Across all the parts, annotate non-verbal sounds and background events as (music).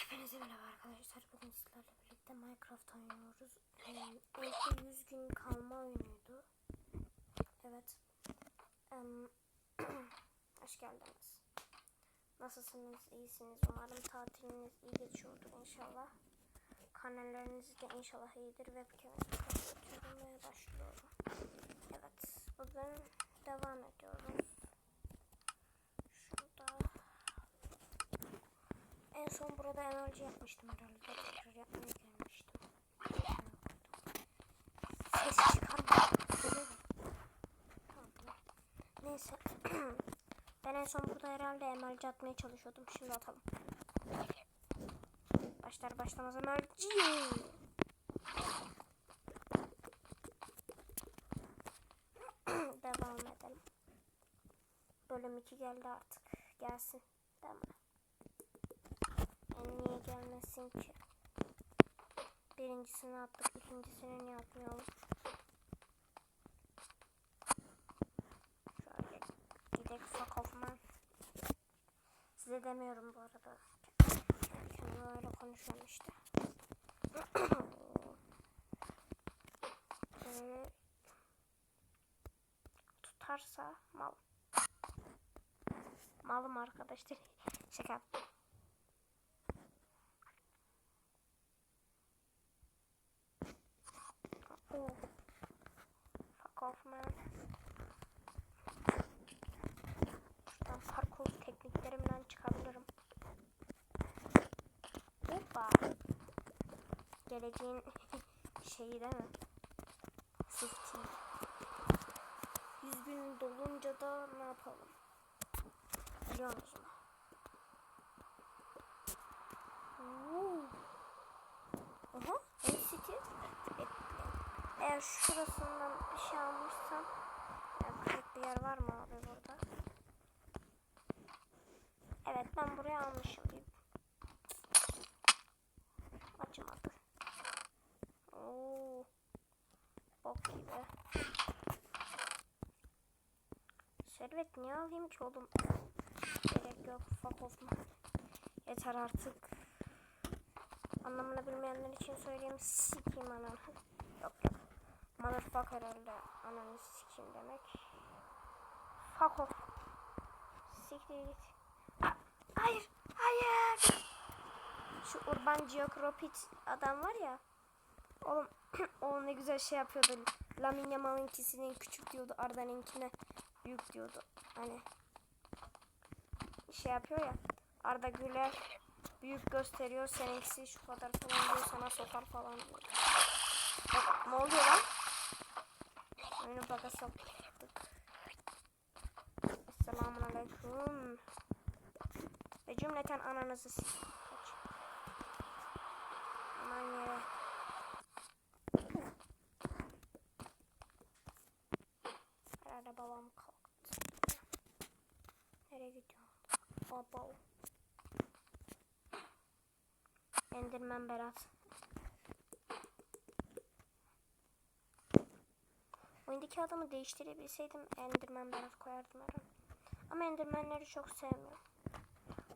Hepinize merhaba arkadaşlar. Bugün sizlerle birlikte Minecraft oynuyoruz. Ee, ilk 100 gün kalma oyunuydu. Evet. Em, (clears throat) hoş geldiniz. Nasılsınız? İyisiniz. Umarım tatiliniz iyi geçiyordur inşallah. Kanalleriniz de inşallah iyidir. Webcam'ı ve başlıyorum. Evet. Bugün devam ediyoruz. Şurada en son burada enerji yapmıştım herhalde. Tekrar yapmaya gelmiştim. Ses tamam. Neyse. (clears throat) ben en son burada herhalde emelci atmaya çalışıyordum. Şimdi atalım. Başlar başlamaz emelci. (clears throat) Devam edelim. Bölüm 2 geldi artık. Gelsin. Gelmesin ki? Birincisini attık, ikincisini niye atmayalım? Şöyle gidek fuck off man. Size demiyorum bu arada. Kendime öyle konuşuyorum işte. (clears throat) Ee, tutarsa mal. Malım arkadaşlar. Şaka yaptım. Oh. Fuck off man. Şuradan parkur tekniklerimden çıkabilirim. Hoppa. Geleceğin şeyi değil mi? Safety. 100 gün dolunca da ne yapalım? Biliyor musun? Aha, NCT. Eğer şurasından bir şey almışsam yani kırık bir yer var mı abi burada? Evet ben buraya almışım bir. Açmadı. Oo. Bok gibi. Servet niye alayım ki oğlum? Gerek yok. Fuck off. Yeter artık. Anlamını bilmeyenler için söyleyeyim. Sikeyim ananı. Yok yok. Motherfucker herhalde. Ananı sikeyim demek. Fuck off. Siktir git. Hayır. Hayır. Şu Urban Geocropit adam var ya. Oğlum (clears throat) o ne güzel şey yapıyordu. Lamine Yamal'ınkisinin küçük diyordu. Arda'nınkine büyük diyordu. Hani şey yapıyor ya. Arda Güler büyük gösteriyor. Seninkisi şu kadar falan diyor. Sana sokar falan diyor. Bak, ne oluyor lan? Oyunu baka soktuk. Esselamun aleyküm. Ve cümleten ananızı s- Kaç. Aman yere. Herhalde babam kalktı. Nereye gidiyor? Baba. Enderman Berat. Oyundaki adamı değiştirebilseydim Enderman Berat koyardım herhalde. Ama Enderman'leri çok sevmiyorum.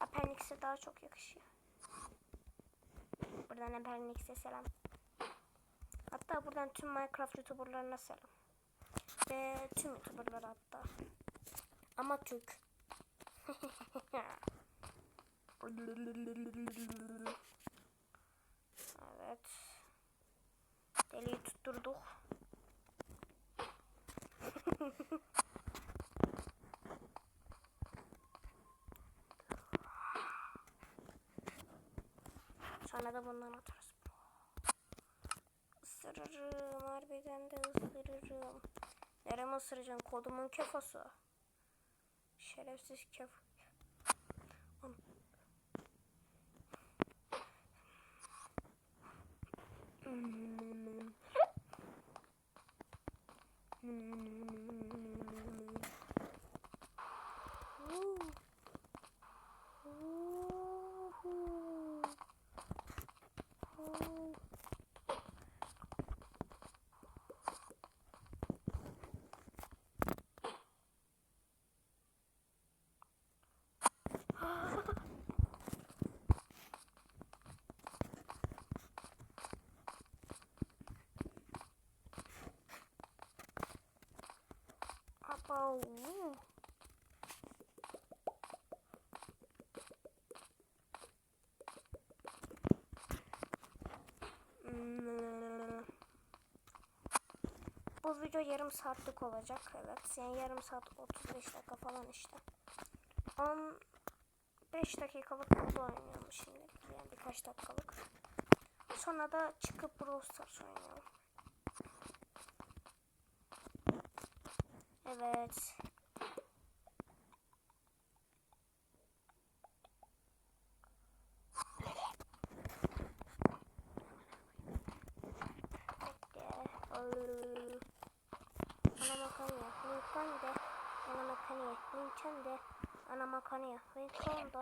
Appendix'e daha çok yakışıyor. Buradan Appendix'e selam. Hatta buradan tüm Minecraft YouTuber'larına selam. Ve tüm YouTuber'lara hatta. Ama Türk. Evet. Deliği tutturduk. Sonra da bundan atarız. Isırırım. Harbiden de ısırırım. Nereme ısıracağım? Kodumun kefası. Şerefsiz kef. An- Hmm. Bu video yarım saatlik olacak. Evet. Yani yarım saat 35 dakika falan işte. 15 dakikalık modu oynayalım şimdi. Yani birkaç dakikalık. Sonra da çıkıp Brawl Stars oynayalım. Evet. Nintendo, ana makarna, Nintendo, ana makarna, Nintendo,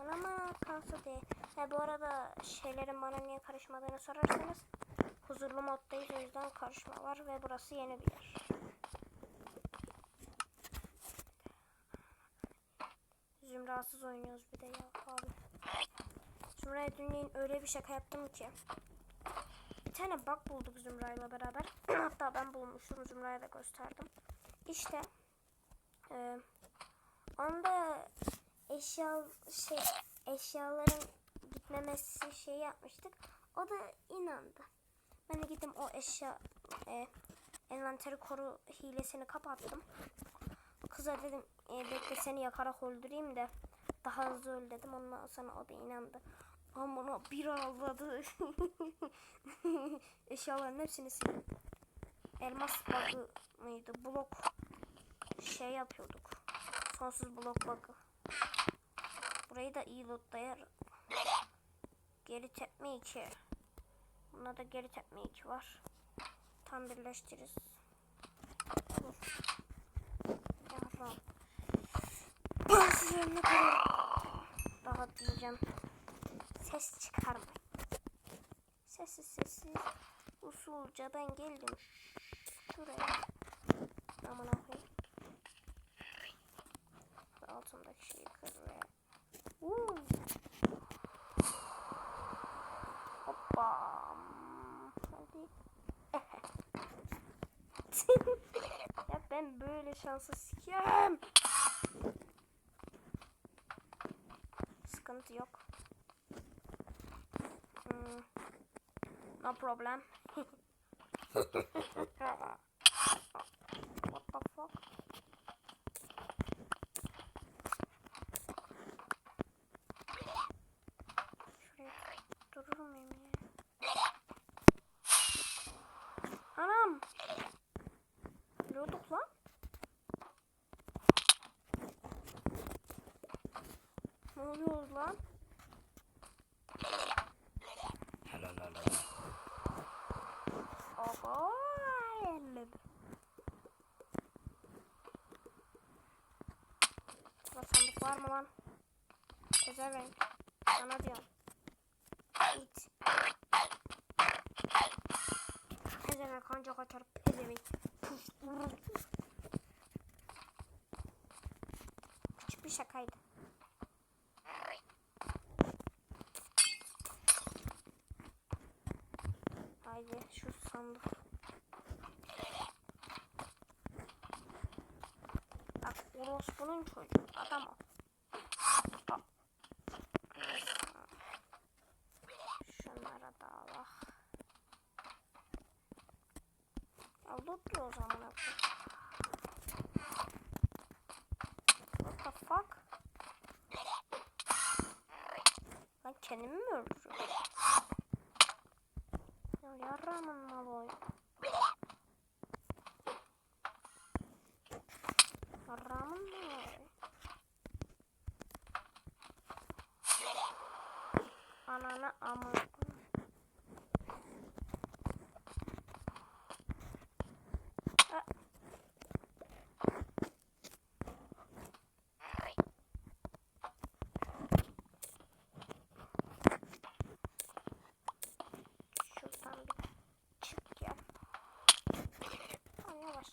ana makarna de. Ve bu arada şeylerin bana niye karışmadığını sorarsanız huzurlu moddayız o yüzden karışma var ve burası yeni bir yer. Zümrasız oynuyoruz bir de ya abi. Zümra'ya dünleyin öyle bir şaka yaptım ki. Bir tane bug bulduk Zümra'yla beraber. (clears throat) Hatta ben bulmuştum Zümra'ya da gösterdim. İşte e, onda eşya şey eşyaların gitmemesi şey yapmıştık. O da inandı. Ben de gittim o eşya e, envanteri koru hilesini kapattım. Kıza dedim e, bekle seni yakarak öldüreyim de daha hızlı öl dedim. Ondan sonra o da inandı. Ama bir ağladı. (laughs) Eşyaların hepsini sildim. Elmas bug'ı mıydı? Blok şey yapıyorduk. Sonsuz blok bug'ı. Burayı da iyi lootlayar. Geri tepme 2. Bunda da geri tepme 2 var. Tam birleştiririz. Olur. Yavrum. Bazılarına kadar daha diyeceğim. Ses çıkarmayın. Sessiz sessiz usulca ben geldim. Şuraya. Aman koyayım. Şu altındaki şeyi kır ve Uuu. Hoppa. Hadi. (laughs) ya ben böyle şansı sikeyim. Sıkıntı yok. Hmm. No problem. (laughs) (laughs) What the fuck? Şuraya durur muyum ya? Anam! Biliyorduk lan. Ne oluyor lan? Aba! elledim. Burada sandık var mı lan? Güzel renk. Sana diyorum. İt. Pezevenk kanca kaçar pezevenk. Puf, vurur. Küçük bir şakaydı. Haydi şu sandık. Bak orospunun çocuğu. Adam o. Bak. Şunlara da bak. Ya lootlu o zaman. What the fuck? Ben kendimi mi öldürüyorum? Ananı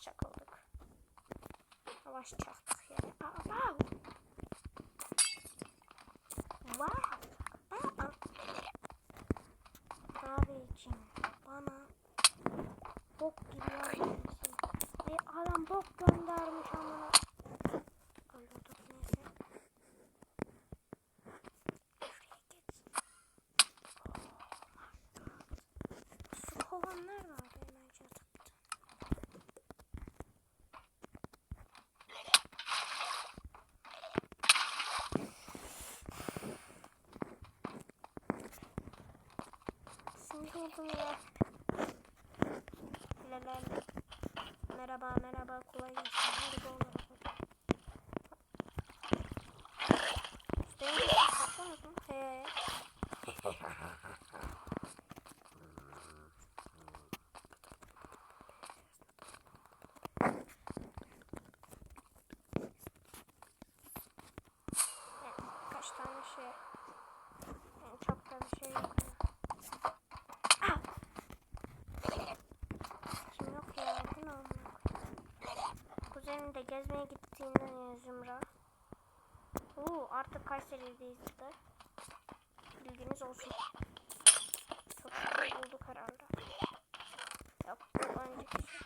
çakıldık. Yavaş çaktık ya. Aa, wow. Wow. bok gibi. Ve adam bok göndermiş amına. Öldürdük neyse. Oh, Şu kovanlar var hemen çatıktan. Sinir oldum. Lelel. Merhaba merhaba kolay gelsin. Merhaba. Benim de saklanız mı? He. Kaç tane şey. Yani çok da bir şey yok. Ah! Kim yok ya? Bu ne amına koyayım? De gezmeye gittiğinden Zümra. Oo, artık Kayseri'deyiz de. Bilginiz olsun. Çok şükür bulduk herhalde. Yok, önceki şey.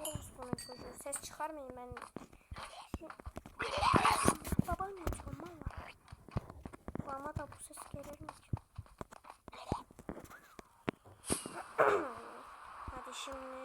Orospu'nun çocuğu. Ses çıkarmayın ben. Babaanne çalma var. Bana da bu ses gelir mi? (clears throat) Hadi şimdi.